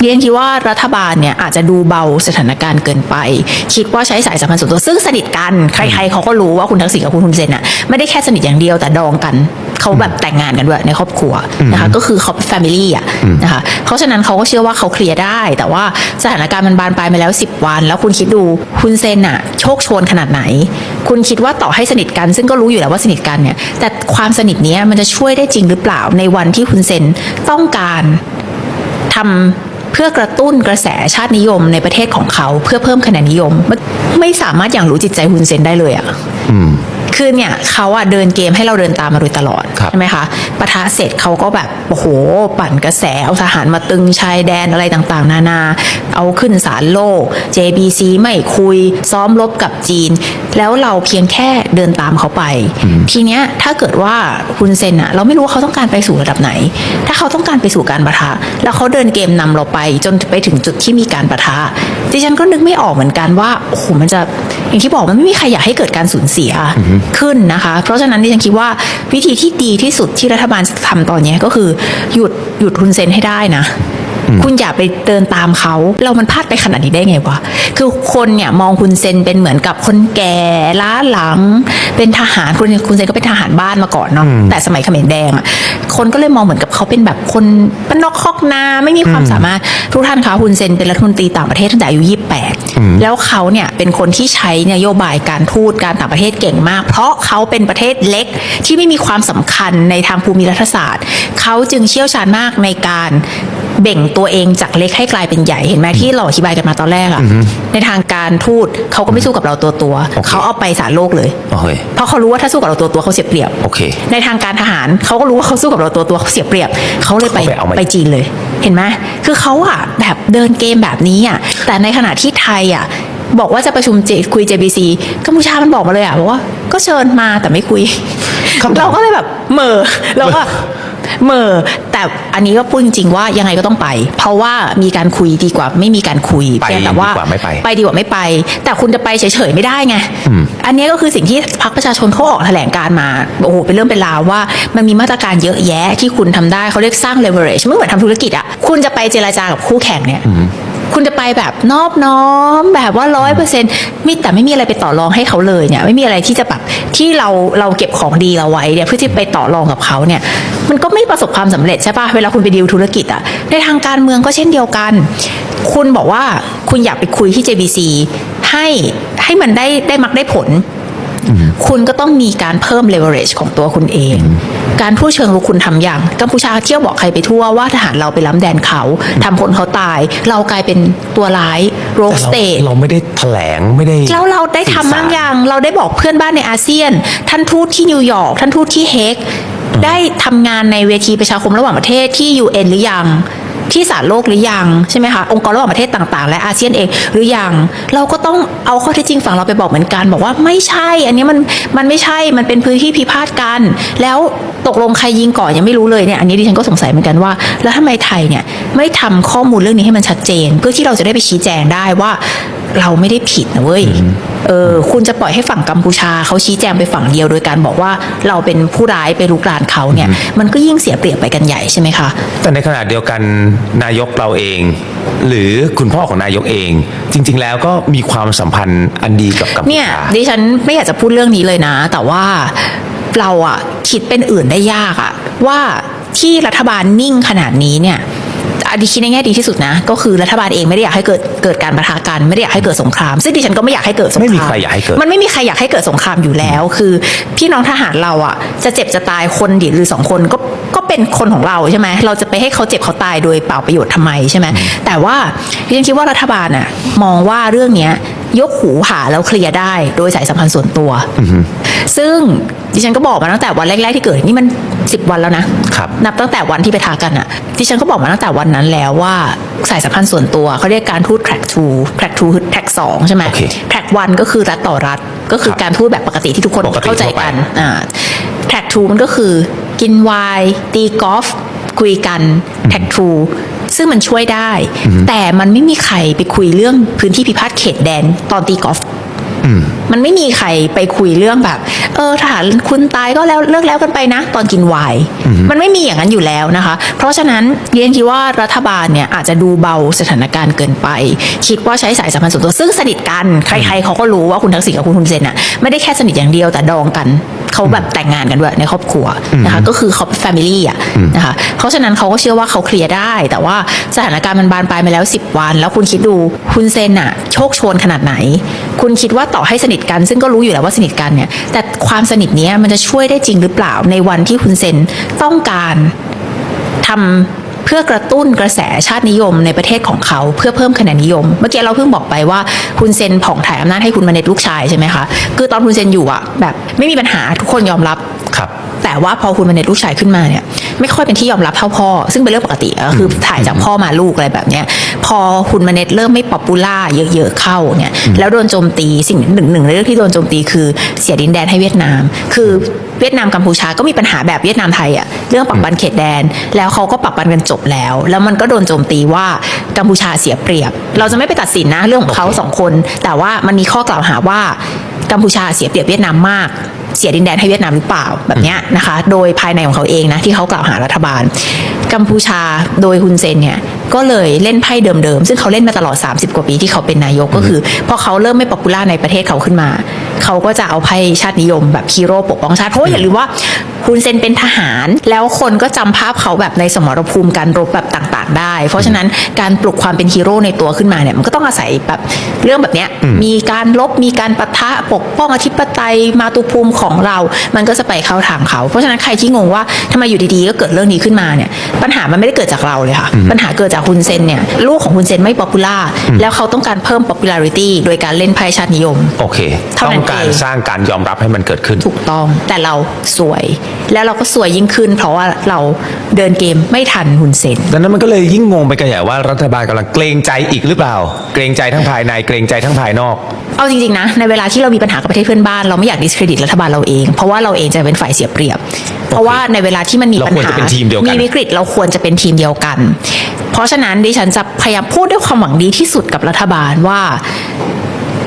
เรียนคิดว่ารัฐบาลเนี่ยอาจจะดูเบาสถานการณ์เกินไป คิดว่าใช้สายสัมพันธ์ส่วนตัวซึ่งสนิทกันใครๆเขาก็รู้ว่าคุณทักษิณกับคุณฮุนเซนอะไม่ได้แค่สนิทอย่างเดียวแต่ดองกันเขาแบบแต่งงานกันด้วยในครอบครัวนะคะก็คือเขาเป็นแฟมิลี่อะนะคะเพราะฉะนั้นเขาก็เชื่อว่าเขาเคลียร์ได้ แต่ว่าสถานการณ์มันบานปลายมาแล้ว 10 วัน แล้วคุณคิดดูคุณเซนอะโชคโชนขนาดไหน คุณคิดว่าต่อให้สนิทกัน ซึ่งก็รู้อยู่แล้วว่าสนิทกันเนี่ยแต่ความสนิทเนี้ยมันจะช่วยได้จริงหรือเปล่าในวันที่คุณเซนต้องการทำเพื่อกระตุ้นกระแสชาตินิยมในประเทศของเขาเพื่อเพิ่มคะแนนนิยม ไม่สามารถอย่างรู้จิตใจฮุนเซนได้เลยอะ่ะ คือเนี่ยเขาอะเดินเกมให้เราเดินตามมาโดยตลอดครับใช่ไหมคะปะทะเสร็จเขาก็แบบโอ้โหปั่นกระแสเอาทหารมาตึงชายแดนอะไรต่างๆ นานา เอาขึ้นศาลโลก JBC ไม่คุยซ้อมรบกับจีน แล้วเราเพียงแค่เดินตามเขาไป ทีเนี้ยถ้าเกิดว่าคุณเซนอะเราไม่รู้ว่าเขาต้องการไปสู่ระดับไหน ถ้าเขาต้องการไปสู่การปะทะ แล้วเขาเดินเกมนำเราไป จนไปถึงจุดที่มีการปะทะดิฉันก็นึกไม่ออกเหมือนกันว่าโอ้โหมันจะอย่างที่บอกมันไม่มีใครอยากให้เกิดการสูญเสียขึ้นนะคะ เพราะฉะนั้นดิฉันคิดว่าวิธีที่ดีที่สุดที่รัฐบาลจะทำตอนนี้ก็คือหยุดหยุดคุณเซ็นให้ได้นะ คุณอย่าไปเดินตามเขา เรามันพลาดไปขนาดนี้ได้ไงวะ คือคนเนี่ยมองคุณเซนเป็นเหมือนกับคนแก่ล้าหลัง เป็นทหารคุณคุณเซนก็เป็นทหารบ้านมาก่อนเนาะ แต่สมัยเขมรแดงอะคนก็เลยมองเหมือนกับเขาเป็นแบบคนเป็นนอกคอกนาไม่มีความสามารถ ทุกท่านคะคุณเซนเป็นรัฐมนตรีต่างประเทศตั้งแต่อายุ28แล้วเขาเนี่ยเป็นคนที่ใช้นโยบายการทูตการต่างประเทศเก่งมาก เพราะเขาเป็นประเทศเล็กที่ไม่มีความสำคัญในทางภูมิรัฐศาสตร์ เขาจึงเชี่ยวชาญมากในการ เบ่งตัวเองจากเล็กให้กลายเป็นใหญ่เห็นไหมที่เราอธิบายกันมาตอนแรกอะในทางการทูตเขาก็ไม่สู้กับเราตัวตัวๆโอเคเขาเอาไปสารโลกเลยโอเคเพราะเขารู้ว่าถ้าสู้กับเราตัวตัวๆเขาเสียเปรียบโอเคในทางการทหารเขาก็รู้ว่าเขาสู้กับเราตัวตัวเขาเสียเปรียบเขาเลยไปเขาไปเอามาไปจีนเลย เห็นไหมคือเขาอะแบบเดินเกมแบบนี้อะแต่ในขณะที่ไทยอะบอกว่าจะประชุม J- คุย JBC กัมพูชามันบอกมาเลยอะบอกว่าก็เชิญมาแต่ไม่คุยคำถามเราก็เลยแบบเหม่อเราก็ เหม่อแต่อันนี้ก็พูดจริงๆว่ายังไงก็ต้องไป เพราะว่ามีการคุยดีกว่าไม่มีการคุยไปเพียงแต่ว่าดีกว่าไม่ไปไปดีกว่าไม่ไป แต่คุณจะไปเฉยๆไม่ได้ไงอันนี้ก็คือสิ่งที่พรรคประชาชนเขาออกแถลงการณ์มาโอ้โหเป็นเรื่องเป็นราวว่า มันมีมาตรการเยอะแยะที่คุณทำได้เขาเรียกสร้าง leverage ไม่เหมือนทำธุรกิจอะคุณจะไปเจรจากับคู่แข่งเนี่ย คุณจะไปแบบนอบน้อมแบบว่าร้อยเปอร์เซ็นต์ไม่แต่ไม่มีอะไรไปต่อรองให้เขาเลยเนี่ย ไม่มีอะไรที่จะแบบที่เราเราเก็บของดีเราไว้เนี่ยเพื่อที่ไปต่อรองกับเขาเนี่ย มันก็ไม่ประสบความสำเร็จใช่ปะเวลาคุณไปดีลธุรกิจอะในทางการเมืองก็เช่นเดียวกัน คุณบอกว่าคุณอยากไปคุยที่ JBC ให้ให้มันได้ได้มักได้ผล คุณก็ต้องมีการเพิ่ม leverage ของตัวคุณเอง การพูดเชิงลุกคุณทำอย่างกัมพูชาเที่ยวบอกใครไปทั่วว่าทหารเราไปล้ำแดนเขาทำคนเขาตาย เรากลายเป็นตัวร้าย rogue แต่เรา state เราไม่ได้แถลงไม่ได้แล้วเราได้ทำบ้างอย่างเราได้บอกเพื่อนบ้านในอาเซียน ท่านทูตที่นิวยอร์กท่านทูตที่เฮกได้ทำงานในเวทีประชาคมระหว่างประเทศที่ UN หรือยัง ที่ศาลโลกหรือยังใช่ไหมคะองค์กรระหว่างประเทศต่าง ๆ และอาเซียนเองหรือยัง เราก็ต้องเอาข้อเท็จจริงฝั่งเราไปบอกเหมือนกัน บอกว่าไม่ใช่ อันนี้มันมันไม่ใช่มันเป็นพื้นที่พิพาทกัน แล้วตกลงใครยิงก่อนยังไม่รู้เลยเนี่ยอันนี้ดิฉันก็สงสัยเหมือนกันว่า แล้วทำไมไทยเนี่ยไม่ทำข้อมูลเรื่องนี้ให้มันชัดเจน เพื่อที่เราจะได้ไปชี้แจงได้ว่าเราไม่ได้ผิดนะเว้ย เออคุณจะปล่อยให้ฝั่งกัมพูชาเขาชี้แจงไปฝั่งเดียวโดยการบอกว่าเราเป็นผู้ร้ายไปลุกรานเขาเนี่ย มันก็ยิ่งเสียเปรียบไปกันใหญ่ใช่ไหมคะ แต่ในขณะเดียวกันนายกเราเอง หรือคุณพ่อของนายกเอง จริง ๆ แล้วก็มีความสัมพันธ์อันดีกับกัมพูเนี่ยชาดิฉันไม่อยากจะพูดเรื่องนี้เลยนะ แต่ว่าเราอะคิดเป็นอื่นได้ยากอะว่าที่รัฐบาลนิ่งขนาดนี้เนี่ย อดีคิดในแง่ดีที่สุดนะ ก็คือรัฐบาลเองไม่ได้อยากให้เกิดเกิดการประทะกันไม่ได้อยากให้เกิดสงคราม ซึ่งดิฉันก็ไม่อยากให้เกิดสงครามไม่มีใครอยากให้เกิดมันไม่มีใครอยากให้เกิดสงครามอยู่แล้ว คือ พี่น้องทหารเราอะจะเจ็บจะตายคนเดียวหรือสองคนก็ก็เป็นคนของเราใช่ไหมเราจะไปให้เขาเจ็บเขาตายโดยเปล่าประโยชน์ทำไมใช่ไหมแต่ว่าดิฉันคิดว่ารัฐบาลอะมองว่าเรื่องเนี้ย ยกหูหาแล้วเคลียร์ได้โดยสายสัมพันธ์ส่วนตัว ซึ่งดิฉันก็บอกมาตั้งแต่วันแรก ๆที่เกิดนี่มันสิบวันแล้วนะครับ นับตั้งแต่วันที่ไปทากันอะดิฉันก็บอกมาตั้งแต่วันนั้นแล้วว่าสายสัมพันธ์ส่วนตัวเขาเรียกการทูต track 2 track 2คือ track 2ใช่ไหมโอเค track 1ก็คือรัฐต่อรัฐก็คือครับการทูตแบบปกติที่ทุกคนปกติเข้าใจทั่วไปกันอ่า track 2มันก็คือกินไวน์ตีกอล์ฟคุยกัน track 2 ซึ่งมันช่วยได้ แต่มันไม่มีใครไปคุยเรื่องพื้นที่พิพาทเขตแดนตอนตีกอล์ฟมันไม่มีใครไปคุยเรื่องแบบ เออทหารคุณตายก็แล้วเลิกแล้วกันไปนะ ตอนกินไวน์มันไม่มีอย่างนั้นอยู่แล้วนะคะ เพราะฉะนั้นเรียนคิดว่ารัฐบาลเนี่ยอาจจะดูเบาสถานการณ์เกินไป คิดว่าใช้สายสัมพันธ์ส่วนตัวซึ่งสนิทกัน ใครๆเขาก็รู้ว่าคุณทักษิณกับคุณฮุนเซนอะไม่ได้แค่สนิทอย่างเดียวแต่ดองกัน เขาแบบแต่งงานกันด้วยในครอบครัวนะคะก็คือเขาเป็นแฟมิลี่อะนะคะเพราะฉะนั้นเขาก็เชื่อว่าเขาเคลียร์ได้ แต่ว่าสถานการณ์มันบานปลายมาแล้ว 10 วัน แล้วคุณคิดดูคุณเซนอะโชคโชนขนาดไหน คุณคิดว่าต่อให้สนิทกัน ซึ่งก็รู้อยู่แล้วว่าสนิทกันเนี่ยแต่ความสนิทเนี้ยมันจะช่วยได้จริงหรือเปล่าในวันที่คุณเซนต้องการทำเพื่อกระตุ้นกระแสชาตินิยมในประเทศของเขาเพื่อเพิ่มคะแนนนิยม เมื่อกี้เราเพิ่งบอกไปว่าคุณเซนผ่องถ่ายอำนาจให้คุณมาเน็ตลูกชายใช่ไหมคะคือตอนคุณเซนอยู่อะแบบไม่มีปัญหาทุกคนยอมรับครับ แต่ว่าพอคุณมาเน็ตลูกชายขึ้นมาเนี่ยไม่ค่อยเป็นที่ยอมรับเท่าพ่อ ซึ่งเป็นเรื่องปกติก็คือถ่ายจากพ่อมาลูกอะไรแบบเนี้ยพอคุณมาเน็ตเริ่มไม่ป๊อปปูล่าเยอะๆเข้าเนี่ยแล้วโดนโจมตีสิ่งหนึ่งหนึ่งในเรื่องที่โดนโจมตีคือเสียดินแดนให้เวียดนาม คือเวียดนามกัมพูชาก็มีปัญหาแบบเวียดนามไทยอะเรื่องปักปันเขตแดน แล้วเขาก็ปักปันกันจบแล้ว แล้วมันก็โดนโจมตีว่ากัมพูชาเสียเปรียบ เราจะไม่ไปตัดสินนะเรื่องของเขาสองคน แต่ว่ามันมีข้อกล่าวหาว่า กัมพูชาเสียเปรียบเวียดนามมาก เสียดินแดนให้เวียดนามหรือเปล่าแบบเนี้ยนะคะ โดยภายในของเขาเองนะที่เขากล่าวหารัฐบาล กัมพูชาโดยฮุนเซนเนี่ยก็เลยเล่นไพ่เดิมๆ ซึ่งเขาเล่นมาตลอด 30 กว่าปีที่เขาเป็นนายกก็คือพอเขาเริ่มไม่ป๊อปปูล่าในประเทศเขาขึ้นมา เขาก็จะเอาไพ่ชาตินิยมแบบฮีโร่ปกป้องชาติเพราะว่าอย่าลืมว่า ฮุนเซนเป็นทหาร แล้วคนก็จำภาพเขาแบบในสมรภูมิการรบแบบต่าง ๆ ได้ เพราะฉะนั้นการปลุกความเป็นฮีโร่ในตัวขึ้นมาเนี่ยมันก็ต้องอาศัยแบบเรื่องแบบเนี้ยมีการลบมีการปะทะปกป้องอธิปไตยมาตุภูมิของเรา มันก็จะไปเข้าทางเขา เพราะฉะนั้นใครที่งงว่าทำไมอยู่ดีๆก็เกิดเรื่องนี้ขึ้นมาเนี่ยปัญหามันไม่ได้เกิดจากเราเลยค่ะปัญหาเกิดจากฮุนเซนเนี่ยลูกของฮุนเซนไม่ป๊อปปูล่าแล้วเขาต้องการเพิ่ม popularity โดยการเล่นไพ่ชาตินิยมโอเคเท่าต้นั้อนงการเองสร้างการยอมรับให้มันเกิดขึ้นถูกต้องแต่เราสวยแล้วเราก็สวยยิ่งขึ้น เพราะว่าเราเดินเกมไม่ทันฮุนเซนดังนั้นมันก็เลยยิ่งงงไปกันใหญ่ว่ารัฐบาลกำลังเกรงใจอีกหรือเปล่า เกรงใจทั้งภายในเกรงใจทั้งภายนอก เอาจริงๆนะ ในเวลาที่เรามีปัญหากับประเทศเพื่อนบ้านเราไม่อยากดิสเครดิตรัฐบาลเราเอง เพราะว่าเราเองจะเป็นฝ่ายเสียเปรียบ เพราะว่าในเวลาที่มันมีปัญเราควรหาจะเป็นทีมเดียวกัน มีวิกฤตเราควรจะเป็นทีมเดียวกัน เพราะฉะนั้นดิฉันจะพยายามพูดด้วยความหวังดีที่สุดกับรัฐบาลว่า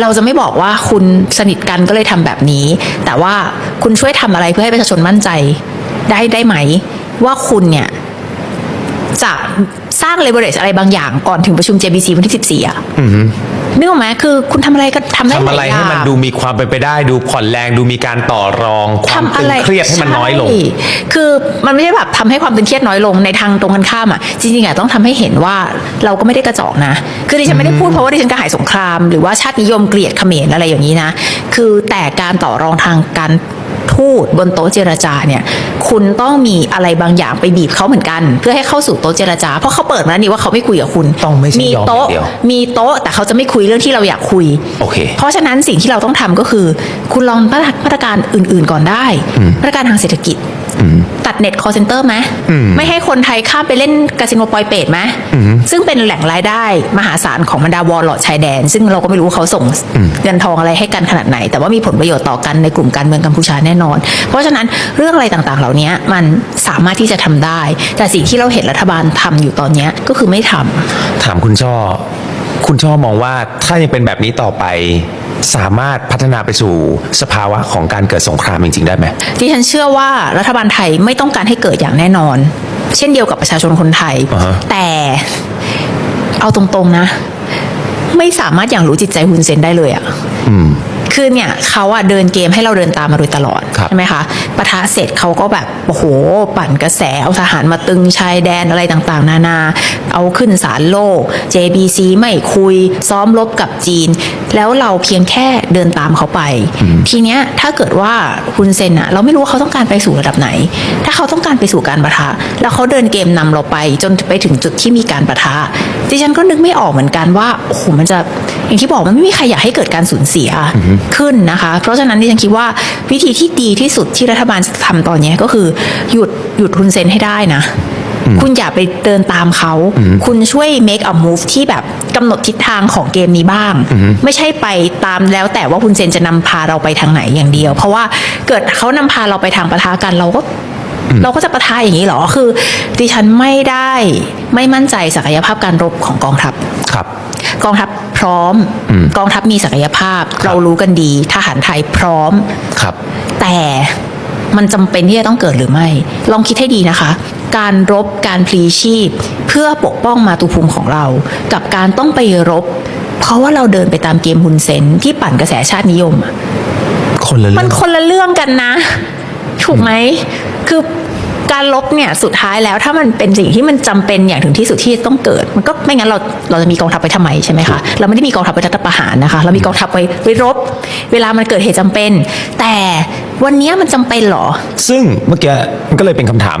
เราจะไม่บอกว่าคุณสนิทกันก็เลยทำแบบนี้ แต่ว่าคุณช่วยทำอะไรเพื่อให้ประชาชนมั่นใจได้ได้ไหม ว่าคุณเนี่ยจะสร้างเลเวอเรจอะไรบางอย่างก่อนถึงประชุม JBC วันที่ 14 อะ นึกออกไหมคือคุณทำอะไรก็ทำได้ทำหอะลาไรยอย่าให้งมันดูมีความเป็นไปได้ ดูผ่อนแรงดูมีการต่อรองความทำตึอะงไรเครียดให้มันน้อยลงใช่คือมันไม่ใช่แบบทำให้ความตึงเครียดน้อยลงในทางตรงกันข้ามอะจริงๆอะต้องทำให้เห็นว่าเราก็ไม่ได้กระจอกนะ คือดิฉันไม่ได้พูดเพราะว่าดิฉันกระหายสงคราม หรือว่าชาตินิยมเกลียดเขมรอะไรอย่างนี้นะ คือแต่การต่อรองทางการ ทูตบนโต๊ะเจรจาเนี่ย คุณต้องมีอะไรบางอย่างไปบีบเขาเหมือนกัน เพื่อให้เข้าสู่โต๊ะเจรจาเพราะเขาเปิดมาแล้วนี่ว่าเขาไม่คุยกับคุณต้องไม่ใช่มียอมโต๊ะอย่างเดียว มีโต๊ะแต่เขาจะไม่คุยเรื่องที่เราอยากคุย โอเค เพราะฉะนั้นสิ่งที่เราต้องทำก็คือ คุณลองมาตรมาตรการอื่น ๆ ก่อนได้ มาตรการทางเศรษฐกิจ ตัดเน็ตคอร์เซนเตอร์ไหมไม่ให้คนไทยข้ามไปเล่นคาสิโนปอยเปตไหมซึ่งเป็นแหล่งรายได้มหาศาลของบรรดาวอลลอดชายแดน ซึ่งเราก็ไม่รู้ว่าเขาส่งเงินทองอะไรให้กันขนาดไหน แต่ว่ามีผลประโยชน์ต่อกันในกลุ่มการเมืองกัมพูชาแน่นอน เพราะฉะนั้นเรื่องอะไรต่างๆ เหล่านี้มันสามารถที่จะทำได้ แต่สิ่งที่เราเห็นรัฐบาลทำอยู่ตอนเนี้ยก็คือไม่ทำถามคุณช่อ คุณช่อมองว่าถ้ายังเป็นแบบนี้ต่อไป สามารถพัฒนาไปสู่สภาวะของการเกิดสงครามจริง ๆ ได้ไหมดิฉันเชื่อว่ารัฐบาลไทยไม่ต้องการให้เกิดอย่างแน่นอน เช่นเดียวกับประชาชนคนไทย อ่าฮะ แต่เอาตรงๆนะ ไม่สามารถอย่างรู้จิตใจฮุนเซนได้เลยอะ อืม คือเนี่ยเขาอะเดินเกมให้เราเดินตามมาโดยตลอดครับใช่ไหมคะปะทะเสร็จเขาก็แบบโอ้โหปั่นกระแสเอาทหารมาตึงชายแดนอะไรต่างๆ นานา เอาขึ้นศาลโลก JBC ไม่คุยซ้อมรบกับจีน แล้วเราเพียงแค่เดินตามเขาไป ทีเนี้ยถ้าเกิดว่าคุณเซนอะเราไม่รู้ว่าเขาต้องการไปสู่ระดับไหน ถ้าเขาต้องการไปสู่การปะทะ แล้วเขาเดินเกมนำเราไป จนไปถึงจุดที่มีการปะทะดิฉันก็นึกไม่ออกเหมือนกันว่าโอ้โหมันจะอย่างที่บอกมันไม่มีใครอยากให้เกิดการสูญเสียขึ้นนะคะ เพราะฉะนั้นดิฉันคิดว่าวิธีที่ดีที่สุดที่รัฐบาลจะทำตอนเนี้ยก็คือหยุดหยุดคุณเซนให้ได้นะ คุณอย่าไปเดินตามเขา คุณช่วย make a move ที่แบบกำหนดทิศทางของเกมนี้บ้าง ไม่ใช่ไปตามแล้วแต่ว่าคุณเซนจะนำพาเราไปทางไหนอย่างเดียว เพราะว่าเกิดเขานำพาเราไปทางปะทะกันเราก็เราก็จะประทายอย่างนี้เหรอ คือ ดิฉันไม่ได้ไม่มั่นใจศักยภาพการรบของกองทัพ ครับ กองทัพพร้อมอืมกองทัพมีศักยภาพ เรารู้กันดี ทหารไทยพร้อม ครับ แต่มันจำเป็นที่จะต้องเกิดหรือไม่ ลองคิดให้ดีนะคะ การรบการพลีชีพ เพื่อปกป้องมาตุภูมิของเรา กับการต้องไปรบ เพราะว่าเราเดินไปตามเกมฮุนเซนที่ปั่นกระแสชาตินิยมอะคนละเรื่มัอนงคนละเรื่องกันนะ ถูกไหมคือการลบเนี่ยสุดท้ายแล้วถ้ามันเป็นสิ่งที่มันจำเป็นอย่างถึงที่สุดที่ต้องเกิด มันก็ไม่งั้นเราเราจะมีกองทัพไปทำไมใช่ไหมคะเราไม่ได้มีกองทัพไปรัฐประหารนะคะ เรามีกองทัพไว้ไว้รบ เวลามันเกิดเหตุจำเป็น แต่วันนี้มันจำเป็นเหรอ ซึ่งเมื่อกี้มันก็เลยเป็นคำถาม